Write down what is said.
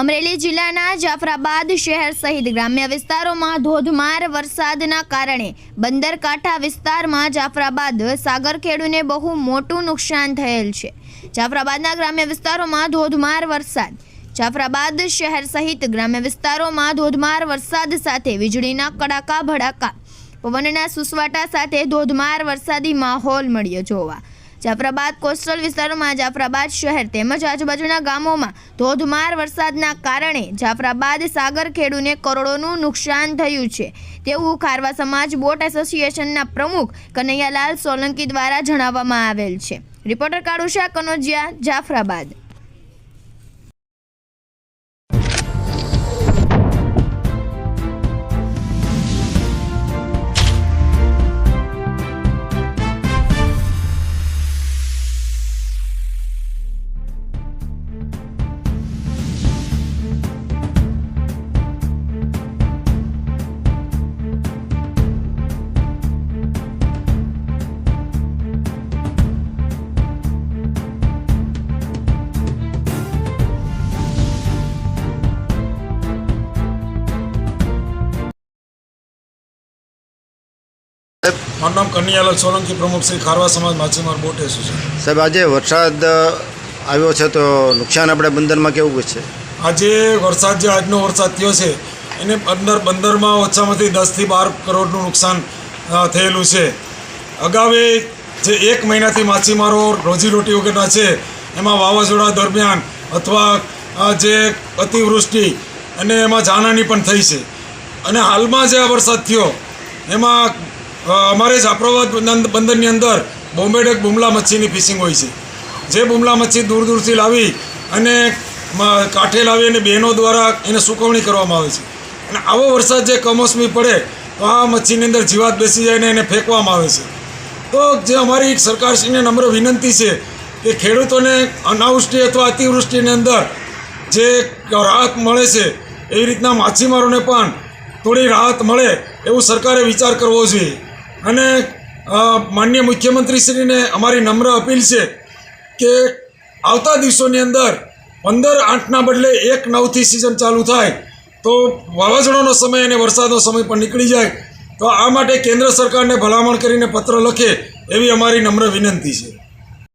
અમરેલી જિલ્લાના જાફરાબાદ શહેર સહિત ગ્રામ્ય વિસ્તારોમાં ધોધમાર વરસાદના કારણે બંદરકાંઠા વિસ્તારમાં જાફરાબાદ સાગરખેડુને બહુ મોટું નુકસાન થયેલ છે. જાફરાબાદના ગ્રામ્ય વિસ્તારોમાં ધોધમાર વરસાદ. જાફરાબાદ શહેર સહિત ગ્રામ્ય વિસ્તારોમાં ધોધમાર વરસાદ સાથે વીજળીના કડાકા ભડાકા. પવનના સુસવાટા સાથે ધોધમાર વરસાદી માહોલ મળ્યો જોવા. જાફરાબાદ કોસ્ટલ વિસ્તારોમાં જાફરાબાદ શહેર તેમજ આજુબાજુના ગામોમાં ધોધમાર વરસાદના કારણે જાફરાબાદ સાગર ખેડૂને કરોડોનું નુકસાન થયું છે. તેવું ખારવા સમાજ બોટ એસોસિએશનના પ્રમુખ કનૈયાલાલ સોલંકી દ્વારા જણાવવામાં આવેલ છે. રિપોર્ટર કાળુષા કનોજિયા, જાફરાબાદ. મારું નામ કન્યાલાલ સોલંકી પ્રમુખ શ્રી ખારવા સમાજ માછીમાર બોટ એસોસિએશન. સાહેબ આજે વરસાદ આવ્યો છે તો નુકસાન આપણે બંદરમાં કેવું છે આજે વરસાદ જે આજનો વરસાદ થયો છે એને બંદર બંદરમાં ઓછામાંથી દસથી બાર કરોડનું નુકસાન થયેલું છે. અગાઉ જે એક મહિનાથી માછીમારો રોજીરોટી વગેરેના છે એમાં વાવાઝોડા દરમિયાન અથવા જે અતિવૃષ્ટિ અને એમાં જાનહાની પણ થઈ છે. અને હાલમાં જે આ વરસાદ થયો એમાં અમારે જાફરાબાદ બંદર- બંદરની અંદર બોમ્બે ડેક બુમલા મચ્છીની ફિશિંગ હોય છે. જે બુમલા મચ્છી દૂર દૂરથી લાવી અને કાંઠે લાવી અને બહેનો દ્વારા એને સુકવણી કરવામાં આવે છે. અને આવો વરસાદ જે કમોસમી પડે, તો આ મચ્છીની અંદર જીવાત બેસી જાય ને એને ફેંકવામાં આવે છે. તો જે અમારી સરકારશ્રીને નમ્ર વિનંતી છે કે ખેડૂતોને અનાવૃષ્ટિ અથવા અતિવૃષ્ટિની અંદર જે રાહત મળે છે એવી રીતના માછીમારોને પણ થોડી રાહત મળે એવું સરકારે વિચાર કરવો જોઈએ. અને માન્ય મુખ્યમંત્રીશ્રીને અમારી નમ્ર અપીલ છે કે આવતા દિવસોની અંદર પંદર આઠના બદલે એક નવથી સિઝન ચાલુ થાય તો વાવાઝોડાનો સમય અને વરસાદનો સમય પણ નીકળી જાય. તો આ માટે કેન્દ્ર સરકારને ભલામણ કરીને પત્ર લખે એવી અમારી નમ્ર વિનંતી છે.